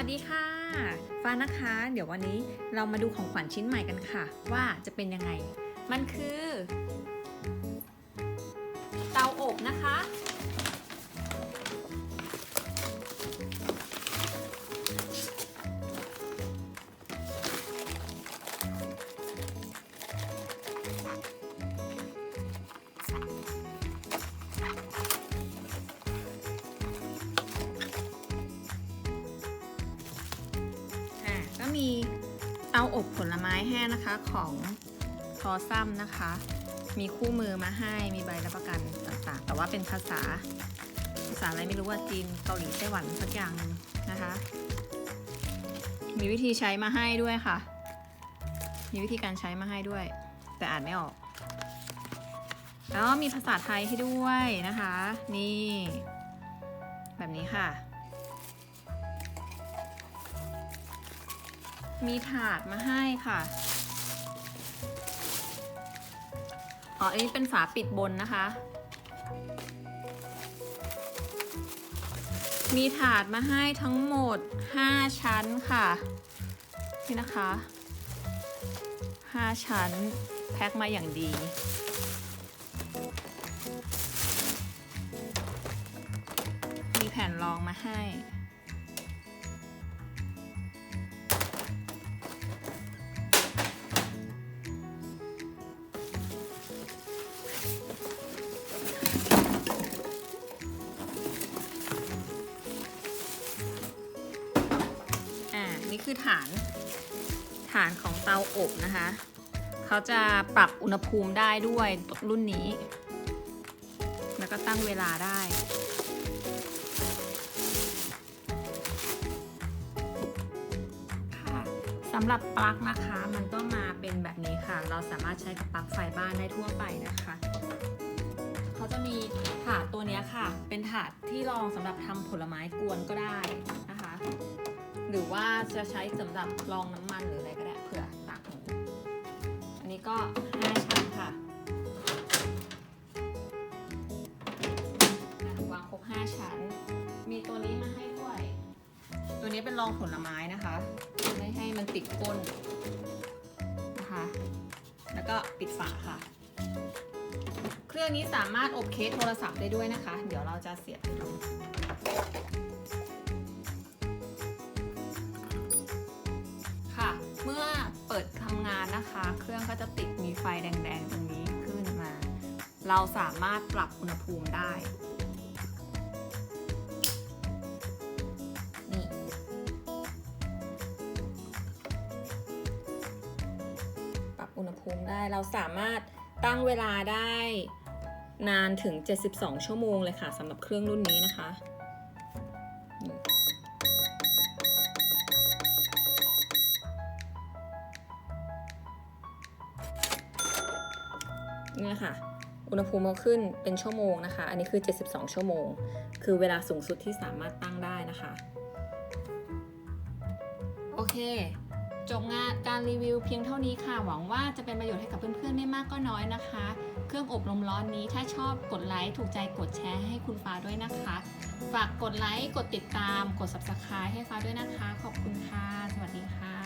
วัสดีค่ะ ฟ้านะคะ เดี๋ยววันนี้เรามาดูของขวัญชิ้นใหม่กันค่ะ ว่าจะเป็นยังไง มันคือ เตาอบนะคะาอบผลไม้แห้งนะคะของทอซัมนะคะ มีคู่มือมาให้มีใบรับประกันต่างๆ แต่ว่าเป็นภาษาภาษาอะไรไม่รู้ว่าจีนเกาหลีไต้หวันสักอย่างนึงนะคะ มีวิธีใช้มาให้ด้วยค่ะ มีวิธีการใช้มาให้ด้วย แต่อ่านไม่ออก แล้วมีภาษาไทยให้ด้วยนะคะ นี่ แบบนี้ค่ะ มีถาดมาให้ค่ะ อ๋อ อันนี้เป็นฝาปิดบนนะคะ มีถาดมาให้ทั้งหมด 5 ชั้นค่ะ นี่นะคะ 5 ชั้นแพ็คมาอย่างดีมีแผ่นรองมาให้ นี่คือฐาน ฐานของเตาอบนะคะ เขาจะปรับอุณหภูมิได้ด้วยรุ่นนี้ แล้วก็ตั้งเวลาได้สำหรับปลั๊กนะคะมันก็มาเป็นแบบนี้ค่ะ เราสามารถใช้กับปลั๊กไฟบ้านได้ทั่วไปนะคะ เขาจะมีถาดตัวนี้ค่ะ เป็นถาดที่รองสำหรับทำผลไม้กวนก็ได้ หรือว่าจะใช้สำหรับรองน้ำมันหรืออะไรก็ได้เผื่อตากหมูอันนี้ก็5ชั้นค่ะอะวางครบ5ชั้น มีตัวนี้มาให้ด้วย ตัวนี้เป็นรองผลไม้นะคะ ไม่ให้มันติดก้นนะคะ แล้วก็ปิดฝาค่ะ เครื่องนี้สามารถอบเคสโทรศัพท์ได้ด้วยนะคะ เดี๋ยวเราจะเสียบให้ดู ติดมีไฟแดงๆตรงนี้ขึ้นมา เราสามารถปรับอุณหภูมิได้ปรับอุณหภูมิได้เราสามารถตั้งเวลาได้นานถึง 72 ชั่วโมงเลยค่ะสำหรับเครื่องรุ่นนี้นะคะ เนี่ยค่ะ อุณหภูมิเขาขึ้นเป็นชั่วโมงนะคะ อันนี้คือ 72 ชั่วโมง คือเวลาสูงสุดที่สามารถตั้งได้นะคะ โอเค จบงานการรีวิวเพียงเท่านี้ค่ะ หวังว่าจะเป็นประโยชน์ให้กับเพื่อนๆ ไม่มากก็น้อยนะคะ เครื่องอบลมร้อนนี้ถ้าชอบกดไลค์ ถูกใจกดแชร์ให้คุณฟ้าด้วยนะคะ ฝากกดไลค์ กดติดตาม กด subscribe ให้ฟ้าด้วยนะคะ ขอบคุณค่ะ สวัสดีค่ะ